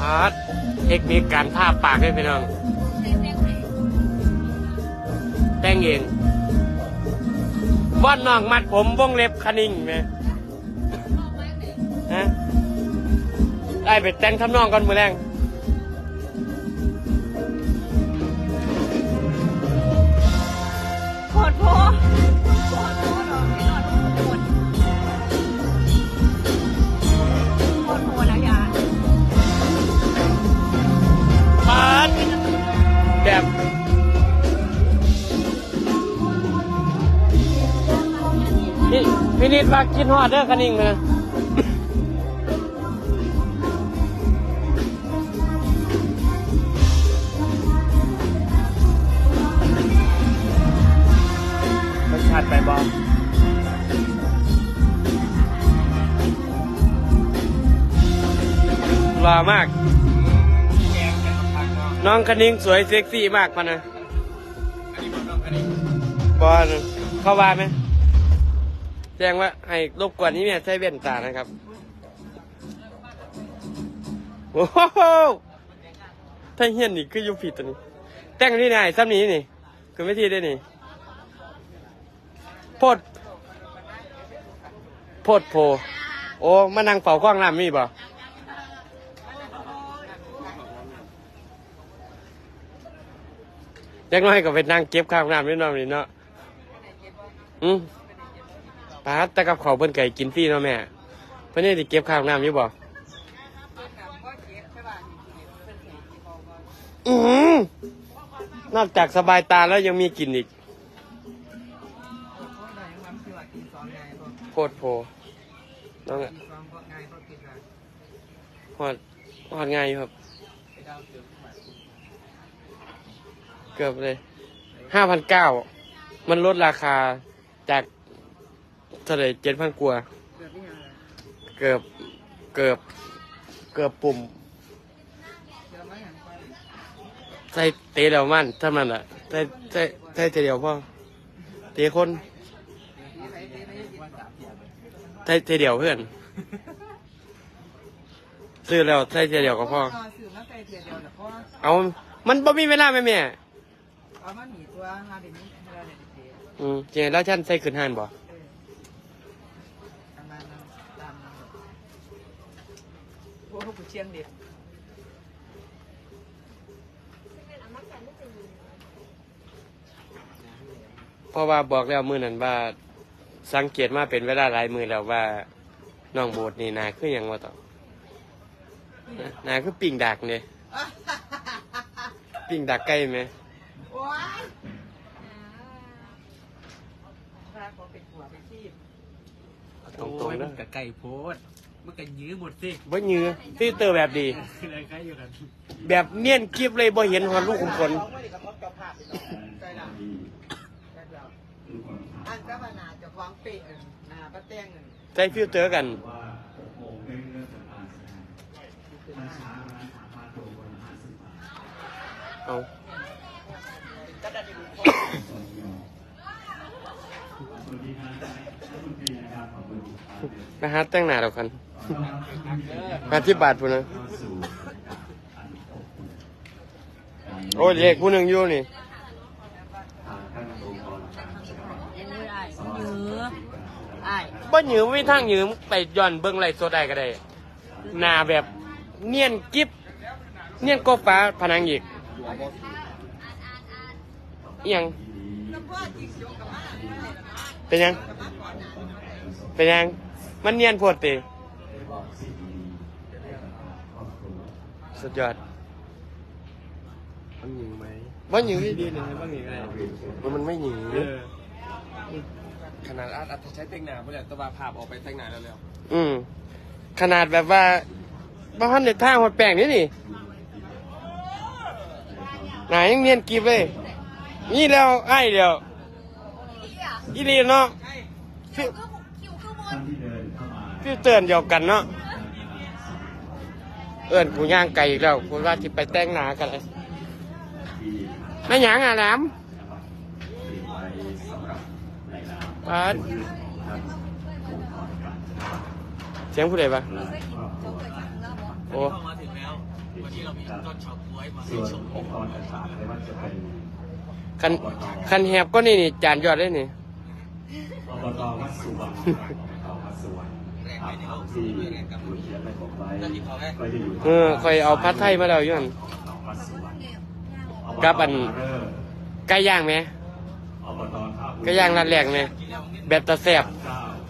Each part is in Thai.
พาร์เทคนิคการทาปากให้พี่น้อง แต่งเองว่านน้องมัดผมวงเล็บคณิงไหมฮะได้ไปแต่งทำนองก่อนมือแรงโคตรโพ พี่นิดว่ากินฮอดเด้อคณิงนะรสชาติไปบอรอมาก น้องคณิงสวยเซ็กซี่มากพะนะบอลเข้าว่าไหมแจ้งว่าให้รบกวนนี้เนี่ยใช้เว้นตานะครับโอ้โหถ้าเฮียนนี่คือยุผิดตัวนี้ แต่งที่ไหนซ้ำนี้นี่คือไม่ทีได้นี่โพดโพดโพ โอ้มานั่งเฝ้ากล้องน้ำมีบ่เด็กน้อยก็ไปนั่งเก็บข้าวน้ำนิดหน่อยนี่เนาะอืม ปาดแต่กับเขาวเพิ่นไก่กินฟรีเนาะแม่ เพิ่นนี่ได้เก็บข้าวน้ำอยู่บ่อืมนอกจากสบายตาแล้วยังมีกลินอีกโคตรโพน้องอะหอดหอดง่ายอยู่ครับ เกือบเลยห้าพันเก้า มันลดราคาจาก เท่าไหร่เจ็ดพันกว่าเกือบเกือบเกือบปุ่มใส่เตะเดียวมันเท่านั้นแหละใส่ใส่ใส่เตะเดียวพ่อเตะคนใส่เตะเดียวเพื่อน ซื้อแล้วใส่เตะเดียวก็พ่อ สื่อมาใส่เทียเดียวแต่เพราะว่าเอา มันบ่มีเวลาไหมแม่เอามาหนีตัวฮาเดนี้เวลาเด็กเด็กอืมเจนแล้วฉันใส่ขึ้นหันบ่ เชียงเด็กเพราะว่าบอกแล้วมือนั้นว่าสังเกตมาเป็นเวลาหลายมือแล้วว่าน้องโบดนี่นาคือหยังว่าต่อนาคือปิ่งดักเนี่ยปิ่งดักใกล้ไหมโอ้ยพระเขาเป็นหัวเป็นที่ตรงตรงโอ้ยๆมันะนกับไก่โพด มันก็ยื้อหมดสิบ่ยื้อฟิลเตอร์แบบดี อะไรใกล้อยู่กันแบบเนียนคลิปเลยบ่เห็นหัวลูกขุมขนเขาไม่ได้กระทบกับภาพใจดำใจดำอันก็มาหนาจะคล้องเปะหนาป้าแต้งเงินใส่ฟิลเตอร์กันเอา ก็ดันดีบุค นะฮะแต่งหน้าเรากันมาที่บาทพูนนะโอ้ยเล็กผู้หนึ่งอยู่นี่ยื้อไอ้ยื้อไอ้บ่หยืมไม่ทางหยืมไปย้อนเบิ่งไลฟ์สดได้ก็ได้หน้าแบบเนียนกิบเนียนก็ฟ้าผนังอีกอิหยังเป็นยัง เป็นยัง มันเนียนโพดติสุดยอดมันหยิงไหมว่าหยืมดีเลยนะบ้างหยิงอะไรมันไม่หยืมเออขนาดอาจอาจจะใช้แต่งหน้าเพื่อตัวบาภาพออกไปแต่งหน้าแล้วแล้วอืม ขนาดแบบว่าบ้านในท่าหัวแป้งนี่นี่หนายังเนียนกิบเลยนี่แล้วไอ้เดียวอีรีเนาะ ฟิวฟิวเตือนเดียวกันเนาะเอิญกูย่างไก่อีกแล้วกูว่าที่ไปแต่งหนากันเลยไม่หยังอะแหลมปาดเสียงผู้ใดปะโอ้เข้ามาถึงแล้ววันนี้เรามีต้นเฉาก๊วยมาให้ส่วนชมองค์กรต่างๆไม่ว่าจะเป็นคันคันแหบก็นี่นี่จานยอดได้นี่อบตวัดสุวรรณ ที่เขียนไปบอกไว้ก็จะอยู่เออคอยเอาพัดไทยมาแล้วอย้อนวัดสุวรรณกับอันไก่ย่างไหมไก่ย่างนัดแรกไหมแบบตะแสบ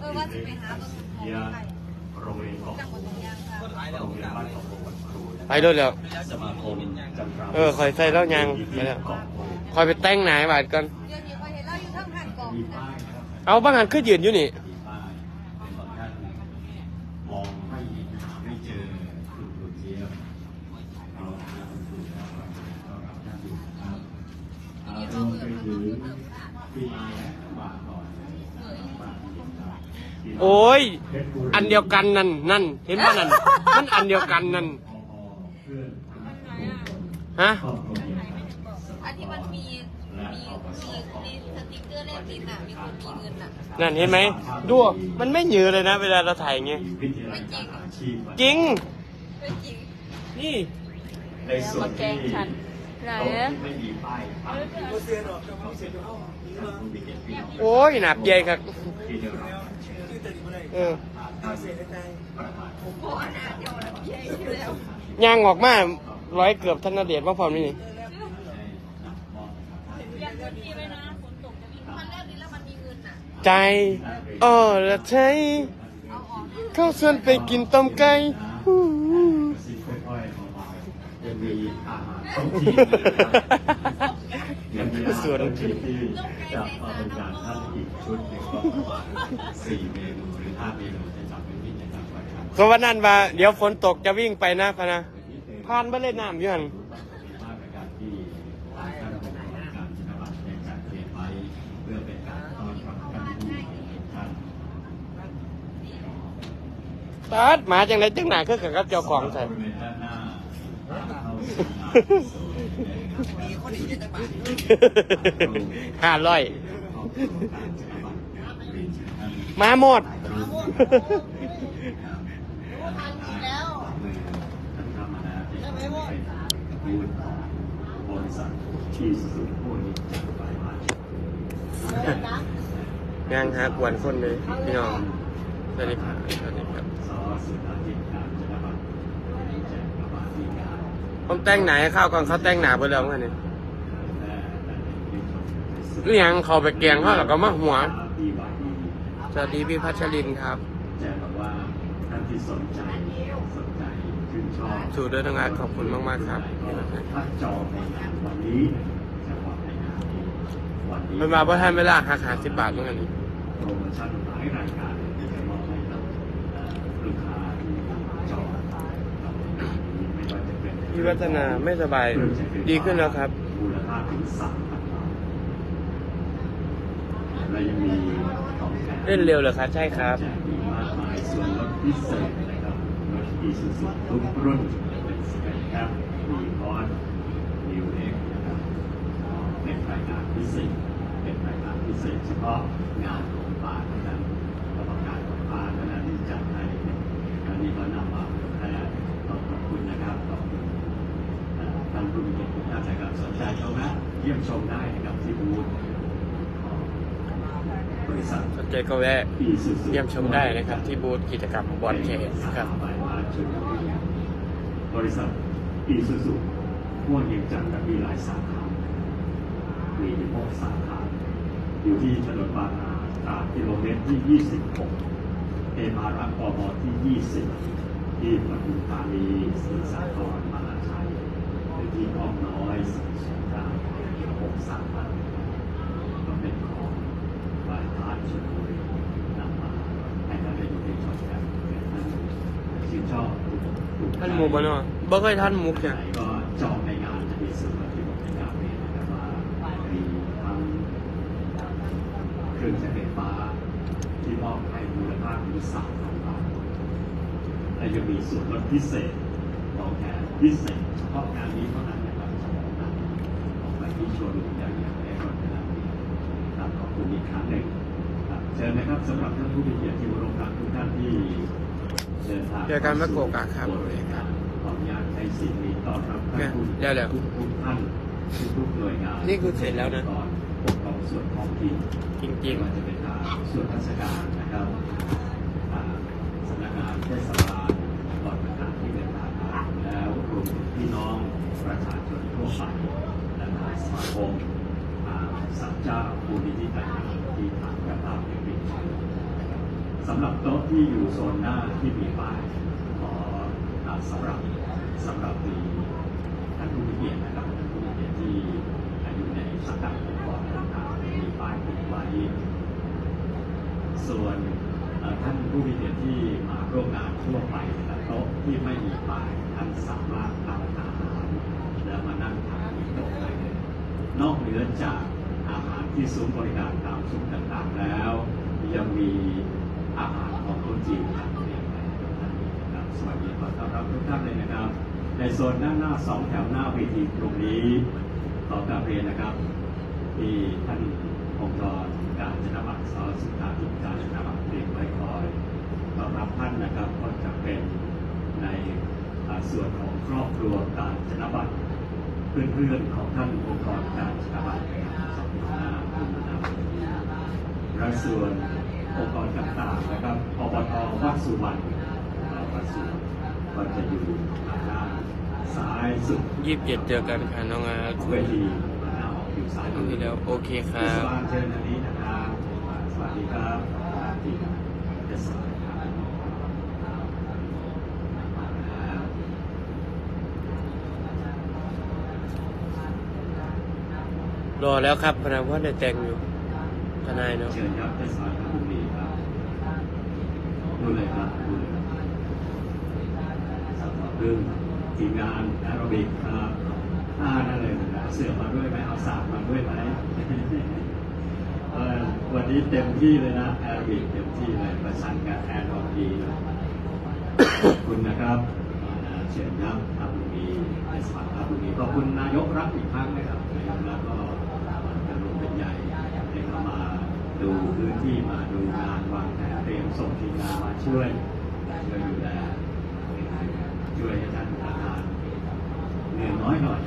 เออว่าจะไปหาเบิ่งของไทยโรงเรียนของจังหวัดตรงยางค่ะโรงเรียนบ้านของวันครูนะไปด้วยแล้วเออคอยใส่แล้วยังไปแล้วคอยไปแต่งหนายบาดก่อนเอาอยู่ทั้งหันกองมีนะป้นยืนอยู่นี่ มีป้ายเป็นบางท่านมองไม่เห็นหาไม่เจอคุณครูเจี๊ยบเอาละครับคุณครูครับก็รับท่านอยู่ครับเอาเริ่มไปถึงที่มาและวางก่อนเลยนะครับวางที่เห็นครับที่โอ้ยเพชรบุรีอันเดียวกันนั่นนั่นเห็นป่ะนั่นมันอันเดียวกันนั่นพอเพื่อนฮะครอบครัวเดียวกันอันที่มันมีมีมีมีสติ๊กเกอร์เลขดินอะมีคนมีเงินอะนั่นเห็นไหมดูมันไม่หยือเลยนะ เวลาเราถ่ายอย่างเงี้ยวิทยาลัยอาชีพจริงไม่จริงนี่ในส่วนที่ ไหนไม่มีป้ายปักท่ายโอ้ยหนับใหญ่ครับเออประมาณโอ้หน้าเดียวแล้วใหญ่อยู่แล้วยางออกมาร้อยเกือบธนเดชมาพร้อมนี่นี่ได้นำมอบนะครับมันเริ่มนี้แล้วมันมีเงินอะใจอ่อละใช้เอาออกนะเข้าสวนไปกินต้มไก่ฮู้ กระซิบค่อยๆเบาๆยังมี อาหารท้องถิ่นนะครับยังมีอาหารท้องถิ่นที่จะมาบริการท่านอีกชุดหนึ่งก็ประมาณสี่เมนูหรือห้าเมนูจะจับเป็นวิธีการไว้ครับก็วันนั้นว่าเดี๋ยวฝนตกจะวิ่งไปนะพะนะผ่านไปเล่นน้ำอยู่หันมาตรการที่ทางท่านผู้ว่าการจินวัตรได้จัดเตรียมไว้เพื่อเป็นการต้อนรับท่านผู้ท่านตาดหมาจังไรจังหนาคือกับกับเจ้าของใส่ ห้าร้อยมาหมดแล้วท่านธรรมนาเป็นเป็นบูธของบริษัทที่สุดผู้นี้จัดไว้มยังหากวนคนเลยพี่น้องสวัสดีครับสวัสดีครับ ผมแต่งหนาให้เข้าก่อนเขาแต่งหนาไปแล้วกันนี่และได้เป็นผู้ชมหรือยังเขาไปแกงเขาแล้วก็มาหัวที่วาดีสวัสดีพี่พัชรินครับแจ้งบอกว่าท่านที่สนใจสนใจชื่นชอบสู่เดินทางานขอบคุณมากๆครับถ้าจองในงานวันนี้จะบอกในงานนี้วันนี้เป็นมาเพราะท่านเวลาหักหาสิบบาทเหมือนกั พี่วัฒนาไม่สบาย ดีขึ้นแล้วครับมูลค่าถึงสามพันบาทและยังมีของแถมเล่นเร็วเหรอครับ ใช่ครับแจกมีมากมายส่วนลดพิเศษนะครับรถอีซูซูทุกรุ่นเป็นสเปคแคปมีคอร์สนิวเอ็กนะครับเป็นรายการพิเศษเป็นรายการพิเศษเฉพาะงานของป่าเท่านั้นกรรมการของป่าเท่านั้นที่จัดให้อันนี้ก็นำมาเผยแพร่ต้องขอบคุณนะครับขอบคุณเอ่อท่นผู้มีเกียรติทุกท่านะครับสนใจเขามาเยี่ยมชมได้นะครับที่บูธบริษัทสนใจก็แวะเยี่ยมชมได้นะครับ ที่บูธกิจกรรมบอลเคสครับบริษัทอีซูซูพ่วงเยียงจันทร์มีหลายสาขามีถึงหกสาขาอยู่ที่ถนนบางนาตราดกิโลเมตรที่ 26 เอมารักกมที่ 20 ที่ปทุมธานีศรีสาครมหาชัยหรือที่อ้อมน้อย สีสงครามหกสาขาก็เป็นของฝ่ายทานชลบุรีนำมาให้ท่านได้ดูได้ชมกันท่านชื่นชอบท่านหมูบเนาะบ่เคยท่านหมูจ้ะไหนก็จองในงานจะมีส่วนที่ผมได้กล่าวเรียนนะครับว่ามีทั้งเครื่องใช้ไฟฟ้าที่มอบให้มูลค่าถึงสามพันบาทและยังมีส่วนลดพิเศษของแถมพิเศษเฉพาะงานนี้เท่านั้น ที่โชว์รูมอย่างอย่างได้รถในนั้นนี้ครับขอบคุณอีกครั้งหนึ่งครับเชิญนะครับสำหรับท่านผู้มีเกียรติที่เคารพรักทุกท่านที่เดินทางเจอกันเมื่อโกกะครับขออนุญาตแทในสิ่งนี้ต้อนรับท่านผู้แล้วแล้วทุกๆท่านทุกๆหน่วยงานนี่คือเสร็จแล้วนะ ก่อนปกครองส่วนท้องถิ่นจริง ไม่ว่าจะเป็นทางส่วนราชการนะครับอ่าสำนักงานเทศบาลก่อนประกาศที่เป็นทางการแล้วรวมถึงพี่น้องประชาชนทั่วไปและทางสมาคมอ่าสัมเจ้าผู้นิธิต่างๆที่ทางกระทำเป็นปิดเชื้อนะครับสำหรับโต๊ะที่อยู่โซ นหน้าที่มีป้ายขอสำหรับสำหรับมีท่านผู้มีเกียรตินะครับท่านผู้มีเกียรติที่อยู่ในสังกัดองค์กรต่างๆมีป้ายติดไว้ ส่วนท่านผู้มีเกียรติที่มาร่วมงานทั่วไปนะโต๊ะที่ไม่มีป้ายท่านสามารถทำอาหารแล้วมานั่งทานที่โต๊ะได้เลยนอกเหนือจากอาหารที่ซุ้มบริการตามซุ้มต่างๆแล้ว ยังมีอาหาร ของคนจีนทางเรียนในท่านนี้นะครับสวัสดีขอต้อนรับทุกท่านเลยนะครับ ในโซนด้านหน้าสองแถวหน้าเวทีตรงนี้ขอกราบเรียนนะครับ ที่ท่านองค์กรการจนบัตรสอสุขาธิการจนบัตรเรียนไว้คอยต้อนรับท่านนะครับก็จะเป็นในส่วนของครอบครัวการจนบัตรเพื่อนๆของท่านองค์กรการจนบัตรสองหน้าคุณนะครับและส่วน องค์กรต่างๆนะครับอบตวัดสุวรรณเอ่อวัดสุวรรณก็จะอยู่ทางด้านซ้ายสุดๆยี่สิบเจ็ดเจอกันค่ะน้องอาร์ตเวทีหน้าออกอยู่ซ้ายครั้งที่แล้วโอเคคเทรัศบบาลเชิญทางนี้นะครับสวัสดีครับทีมเทศบาลครับรอแล้วครับพนักว่าได้แต่งอยู่ทนายเนาะเชิญครับเทศบาลบุรีครับ ดูเลยครับดูเลยสำหรับเรื่องทีมงานแอโรบิกครับอ่านั่นเลยนะเสือมาด้วยไหมเอาสากมาด้วยไหมวันนี้เต็มที่เลยนะแอโรบิกเต็มที่เลยประชันกับแอร์ดอกดีเลยขอบคุณนะครับเชิญครับทำบุรีในสมัครทำบุรีขอบคุณนายกรัฐอีกครั้งนะครับนายกรัฐก็เป็นรวมเป็นใหญ่ ดูพื้นที่มาดูงานวางแผนเตรียมส่งทีมงานมาช่วยช่วยดูแลช่วยให้ท่านประธานเหนื่อยน้อยหน่อย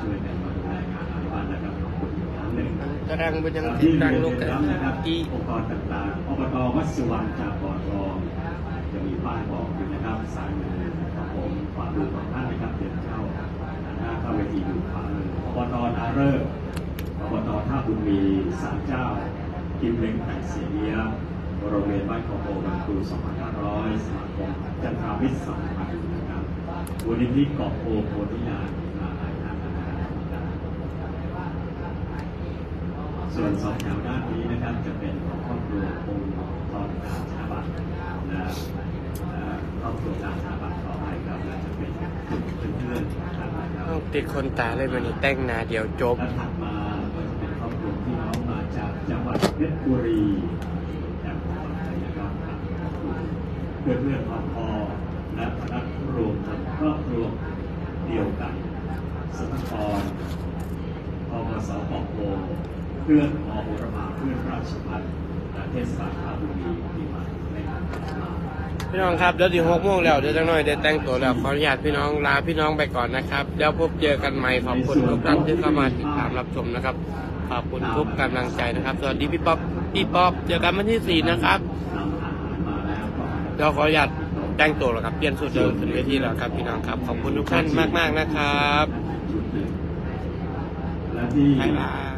ช่วยกันมาดูแลงานในบ้านนะครับขอบคุณอีกครั้งหนึ่งตารางเป็นยังที่ตั้งเรียนลูกเรียกันนย้ำนะครับที่องค์กรต่างๆอบตวัดสุวรรณจากบ่อทองจะมีป้ายบอกอยู่นะครับซ้ายมือของผมขวามือของท่านนะครับเดินเข้าด้านหน้าเข้าเวทีอยู่ขวามืออบตนาเริศอบตท่าบุญมีศาลเจ้า กิมเล้งแต่เสียเนี้ยโรงเรียนบ้านคอโปบรรครู2500สมาคมจันทราวิทย์สัมพันนะครับมูลนิธิเกาะโพโพธิญาณมาหลายท่านนะครับส่วนสองแถวด้านนี้นะครับจะเป็นของครอบครัวองค์ตอนกาชาบัตนะครอบครัวกาชาบัตรขอให้ครับและจะเป็นเพื่อนๆนะครับต้องติดคนตาเลยมันนี่แต่งนาเดียวจบถัดมา จากจังหวัดเพชรบุรีจากจังหวัดไหนนะครับเพื่อนเพื่อนๆของพอและคณะรวมทั้งครอบครัวเดียวกันสถาพรพกสปโพเพื่อนมบุรพาเพื่อนราชพัฒน์และเทศบาลราชบุรีที่มาในงานมาพี่น้องครับเดี๋ยวถึงหกโมงแล้วเดี๋ยวจังหน่อยเดี๋ยวแต่งตัวแล้วขออนุญาตพี่น้องลาพี่น้องไปก่อนนะครับเดี๋ยวพบเจอกันใหม่ขอบคุณทุกท่านที่เข้ามาติดตามรับชมนะครับ ขอบคุณทุกกำลังใจนะครับ สวัสดีพี่ป๊อปพี่ป๊อปเจอกันวันที่สี่นะครับนำอาหารมาแล้วก็เดี๋ยวขออนุญาตแต่งตัวแล้วครับเปลี่ยนสุดเดินขึ้นเวทีแล้วครับพี่น้องครับ ขอบคุณทุกท่านมาก ๆ นะครับชุดหนึ่งและที่บ๊ายบาย